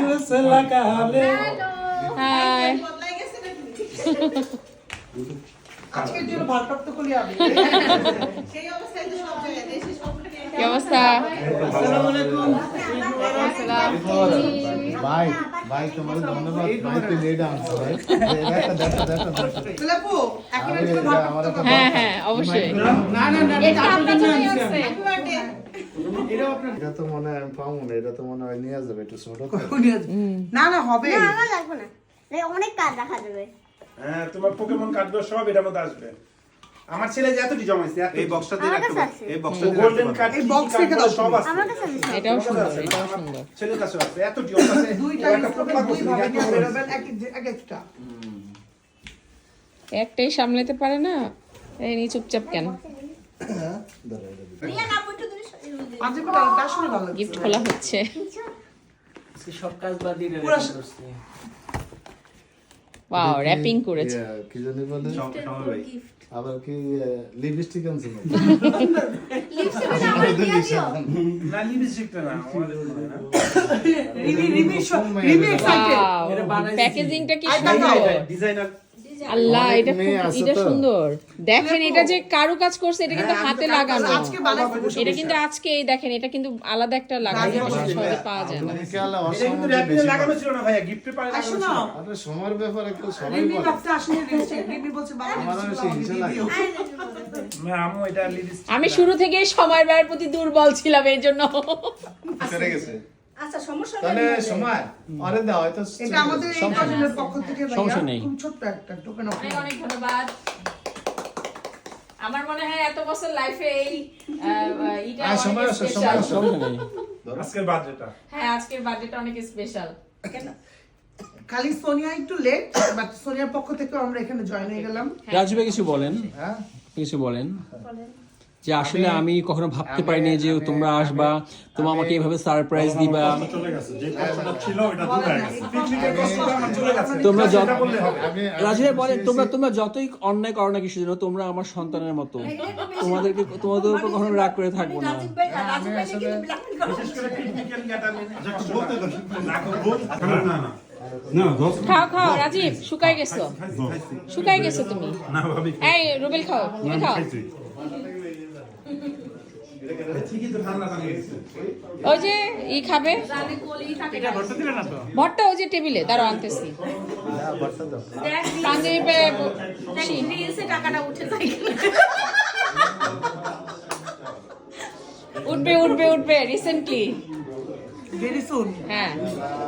Reels লাগালে high কি অবস্থা? ভাই হ্যাঁ হ্যাঁ অবশ্যই। এটা আছে তো মনে হয় আমি পাবো না এটা তো মনে হয় নিয়ে যাবে একটু ছোট না না হবে। না আমার লাগবে না। অনেক দেখা যাবে। হ্যাঁ তোমার পোকেমন কার্ডগুলো সব এটার মধ্যে আসবে। আমার ছেলে যে এতটি জমাইছে এই বক্সটা দিয়ে রাখতে আছে। এই বক্সটা গোল্ডেন কার্ড এই box রেখে দাও। সব আছে। আমার কাছে আছে এটাও সুন্দর এটাও সুন্দর। ছেলের কাছে আছে। এতটি ওর কাছে দুই ও টাইম একটা পোকা দুই ভাবে বেরোবেন এক এক- এক একটা একটাই সামলাতে পারে না এই নি চুপচাপ কেন? রিয়া না আসলে ভালো গিফট খোলা হচ্ছে। সব কাজ বাদ দিয়ে ওয়াও র্যাপিং করেছে। কি? জানি বলে? আবার কি লিপস্টিক আনছে না লিপস্টিক আমার দিয়ে দিও না লিপস্টিকটা না আমাদের না। রিমি রিমি রিমি এক্সাইটেড ওয়াও এটা বানাইছি। প্যাকেজিংটা কি সুন্দর। ডিজাইনার আল্লাহ এটা এটা সুন্দর। দেখেন এটা যে কারু কাজ করছে এটা কিন্তু হ্যাঁ, হাতে আমি লাগানো। এটা কিন্তু আজকে এই দেখেন এটা কিন্তু আলাদা একটা লাগানো সহজে পাওয়া যায় না। লাগানো ছিল ভাইয়া গিফটে পারে সময়ের ব্যাপার একটু বলছে আমু শুরু থেকেই সময় ব্যয়ের প্রতি দুর্বল ছিলাম এই জন্য। গেছে। আচ্ছা সমস্যা তাহলে সময় আরে দাও হয়তো এটা আমাদের এই কজনের পক্ষ থেকে সমস্যা নেই। খুব ছোট্ট একটা টোকেন অনেক অনেক ধন্যবাদ। আমার মনে হয় এত বছর লাইফে এই আহ, ইটা হ্যাঁ, সময় অনেক আছে, special। সময় নেই। আজকের বাজেটটা হ্যাঁ আজকের বার্থডেটা অনেক স্পেশাল খালি সোনিয়া একটু লেট বাট সোনিয়ার পক্ষ থেকে আমরা এখানে জয়েন হয়ে গেলাম। রাজু ভাই কিছু বলেন। হ্যাঁ। কিছু বলেন। যে আসলে আমি কখনো ভাবতে পারিনি যে তোমরা আসবা তোমরা আমাকে এইভাবে সারপ্রাইজ দিবা। তোমরা যত সেটা বললে রাজু ভাই বলেন তোমরা তোমরা যতই অন্যায় করো না কিছু জন্য তোমরা আমার সন্তানের মতো। তোমাদেরকে তোমাদের উপর কখনো রাগ করে থাকব না। রাজীব ভাই রাজীব ভাই কিন্তু ব্ল্যাকমেল করে। বিশেষ করে পিকনিকের ইয়াটা মেনে বলতে দাও। না করব না। না না খাও খাও রাজীব শুকাই গেছো। শুকাই গেছো তুমি। এই রুবেল খাও তুমি খাও ঠিকই তো ঠান্ডা পানি গেছে ওই যে ই খাবে। এটা ধরতে দিলে না তো ভট্টা ওই যে টেবিলে তারও আনতেছি উঠবে উঠবে উঠবে রিসেন্টলি হ্যাঁ।